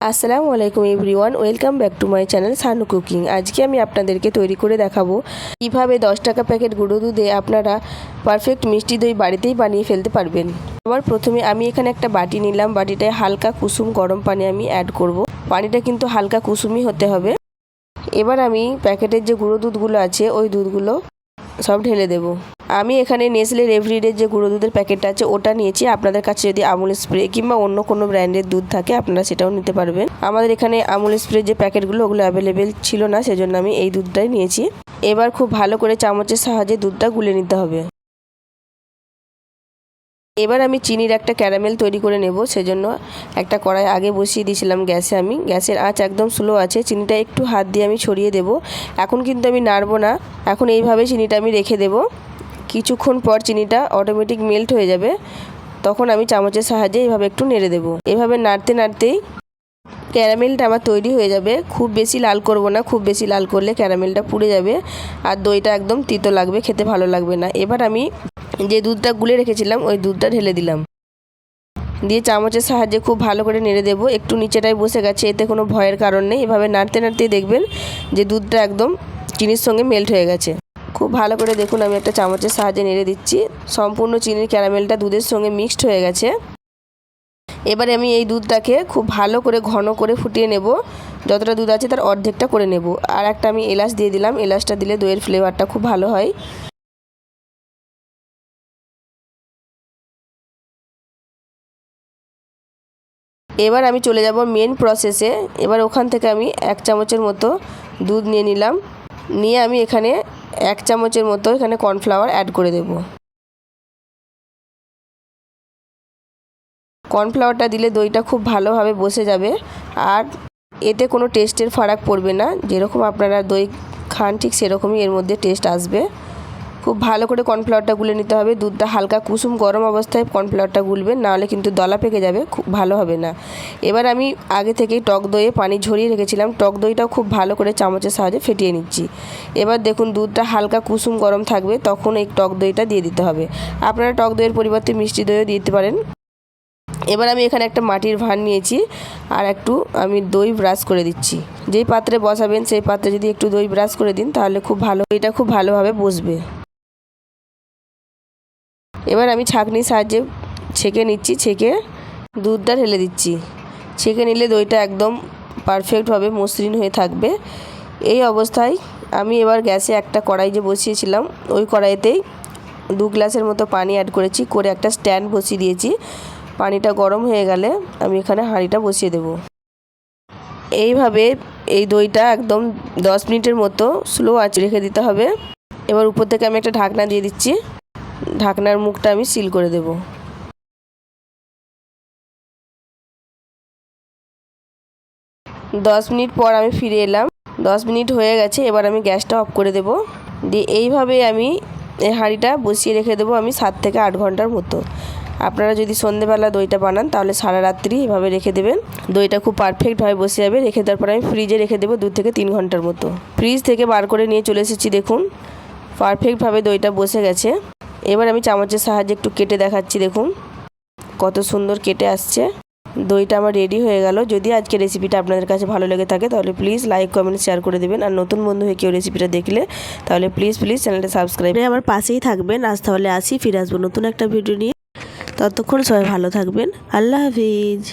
আসসালামু আলাইকুম everyone, welcome back to my channel Sanu cooking. আজকে আমি আপনাদেরকে তৈরি করে দেখাবো কীভাবে দশ টাকা প্যাকেট গুঁড়ো দুধে আপনারা পারফেক্ট মিষ্টি দই বাড়িতেই বানিয়ে ফেলতে পারবেন। আবার প্রথমে আমি এখানে একটা বাটি নিলাম, বাটিটায় হালকা কুসুম গরম পানি আমি অ্যাড করব। পানিটা কিন্তু হালকা কুসুমই হতে হবে। এবার আমি প্যাকেটের যে গুঁড়ো দুধগুলো আছে, ওই দুধগুলো সব ঢেলে দেবো। আমি এখানে নেসলের এভরিডের যে গুঁড়ো দুধের প্যাকেটটা আছে, ওটা নিয়েছি। আপনাদের কাছে যদি আমুল স্প্রে কিংবা অন্য কোনো ব্র্যান্ডের দুধ থাকে, আপনারা সেটাও নিতে পারবেন। আমাদের এখানে আমুল স্প্রে যে প্যাকেটগুলো, ওগুলো অ্যাভেলেবেল ছিল না, সেজন্য আমি এই দুধটাই নিয়েছি। এবার খুব ভালো করে চামচের সাহায্যে দুধটা গুলে নিতে হবে। এবার আমি চিনির একটা ক্যারামেল তৈরি করে নেব, সেজন্য একটা কড়াই আগে বসিয়ে দিয়েছিলাম গ্যাসে আমি। গ্যাসের আঁচ একদম স্লো আছে, চিনিটা একটু হাত দিয়ে আমি ছড়িয়ে দেব। এখন কিন্তু আমি নাড়বো না। এখন এইভাবে চিনিটা আমি রেখে দেব। কিছুক্ষণ পর চিনিটা অটোমেটিক মেল্ট হয়ে যাবে, তখন আমি চামচের সাহায্যে এভাবে একটু নেড়ে দেবো। এভাবে নাড়তে নাড়তেই ক্যারামেলটা আমার তৈরি হয়ে যাবে। খুব বেশি লাল করব না, খুব বেশি লাল করলে ক্যারামেলটা পুড়ে যাবে আর দইটা একদম তিতো লাগবে, খেতে ভালো লাগবে না। এবার আমি যে দুধটা গুলে রেখেছিলাম, ওই দুধটা ঢেলে দিলাম। দিয়ে চামচের সাহায্যে খুব ভালো করে নেড়ে দেবো। একটু নিচেটায় বসে গেছে, এতে কোনো ভয়ের কারণ নেই। এভাবে নাড়তে নাড়তেই দেখবেন যে দুধটা একদম চিনির সঙ্গে মেল্ট হয়ে গেছে। খুব ভালো করে দেখুন, আমি একটা চামচের সাহায্যে নেড়ে দিচ্ছি। সম্পূর্ণ চিনির ক্যারামেলটা দুধের সঙ্গে মিক্সড হয়ে গেছে। এবারে আমি এই দুধটাকে খুব ভালো করে ঘন করে ফুটিয়ে নেব। যতটা দুধ আছে তার অর্ধেকটা করে নেব। আর একটা আমি এলাচ দিয়ে দিলাম। এলাচটা দিলে দইয়ের ফ্লেভারটা খুব ভালো হয়। এবার আমি চলে যাব মেন প্রসেসে। এবার ওখান থেকে আমি এক চামচের মতো দুধ নিয়ে নিলাম। নিয়ে আমি এখানে এক চামচের মতো এখানে কর্নফ্লাওয়ার অ্যাড করে দেব। কর্নফ্লাওয়ারটা দিলে দইটা খুব ভালোভাবে বসে যাবে আর এতে কোনো টেস্টের ফারাক পড়বে না। যেরকম আপনারা দই খান ঠিক সেরকমই এর মধ্যে টেস্ট আসবে। খুব ভালো করে কর্নফ্লাওয়ারটা গুলে নিতে হবে। দুধটা হালকা কুসুম গরম অবস্থায় কর্নফ্লাওয়ারটা গুলবেন, নাহলে কিন্তু দলা পেকে যাবে, খুব ভালো হবে না। এবার আমি আগে থেকেই টক দইয়ে পানি ঝরিয়ে রেখেছিলাম। টক দইটাও খুব ভালো করে চামচের সাহায্যে ফেটিয়ে নিচ্ছি। এবার দেখুন দুধটা হালকা কুসুম গরম থাকবে, তখন এই টক দইটা দিয়ে দিতে হবে। আপনারা টক দইয়ের পরিবর্তে মিষ্টি দইও দিতে পারেন। এবার আমি এখানে একটা মাটির ভাঁড় নিয়েছি, আর একটু আমি দই ব্রাশ করে দিচ্ছি। যেই পাত্রে বসাবেন, সেই পাত্রে যদি একটু দই ব্রাশ করে দিন, তাহলে খুব ভালো, এটা খুব ভালোভাবে বসবে। এবার আমি ছাঁকনির সাহায্যে ছেঁকে নিচ্ছি, ছেঁকে দুধটা ঢেলে দিচ্ছি। ছেঁকে নিলে দইটা একদম পারফেক্টভাবে মসৃণ হয়ে থাকবে। এই অবস্থায় আমি এবার গ্যাসে একটা কড়াই যে বসিয়েছিলাম, ওই কড়াইতেই দু গ্লাসের মতো পানি অ্যাড করেছি, করে একটা স্ট্যান্ড বসিয়ে দিয়েছি। পানিটা গরম হয়ে গেলে আমি এখানে হাঁড়িটা বসিয়ে দেব। এইভাবে এই দইটা একদম দশ মিনিটের মতো স্লো আঁচে রেখে দিতে হবে। এবার উপর থেকে আমি একটা ঢাকনা দিয়ে দিচ্ছি। ঢাকনার মুখটা আমি সিল করে দেব। দশ মিনিট পর আমি ফিরে এলাম। দশ মিনিট হয়ে গেছে, এবার আমি গ্যাসটা অফ করে দেব। দিয়ে এইভাবে আমি এই হাঁড়িটা বসিয়ে রেখে দেবো আমি সাত থেকে আট ঘণ্টার মতো। আপনারা যদি সন্ধেবেলা দইটা বানান, তাহলে সারা রাত্রি এভাবে রেখে দেবেন। দইটা খুব পারফেক্টভাবে বসে যাবে, রেখে দেওয়ার পর আমি ফ্রিজে রেখে দেবো দু থেকে তিন ঘণ্টার মতো। ফ্রিজ থেকে বার করে নিয়ে চলে এসেছি, দেখুন। পারফেক্টভাবে দইটা বসে গেছে। এবার আমি চামচের সাহায্যে একটু কেটে দেখাচ্ছি, দেখুন। কত সুন্দর কেটে আসছে। দইটা আমার রেডি হয়ে গেল। যদি আজকে রেসিপিটা আপনাদের কাছে ভালো লেগে থাকে, তাহলে প্লিজ লাইক কমেন্ট শেয়ার করে দেবেন। আর নতুন বন্ধু হয়ে কেউ রেসিপিটা দেখলে, তাহলে প্লিজ প্লিজ চ্যানেলটা সাবস্ক্রাইব করে আমার পাশেই থাকবেন। আজ তাহলে আসি, ফিরে আসব নতুন একটা ভিডিও নিয়ে। ততক্ষণ সবাই ভালো থাকবেন। আল্লাহ হাফিজ।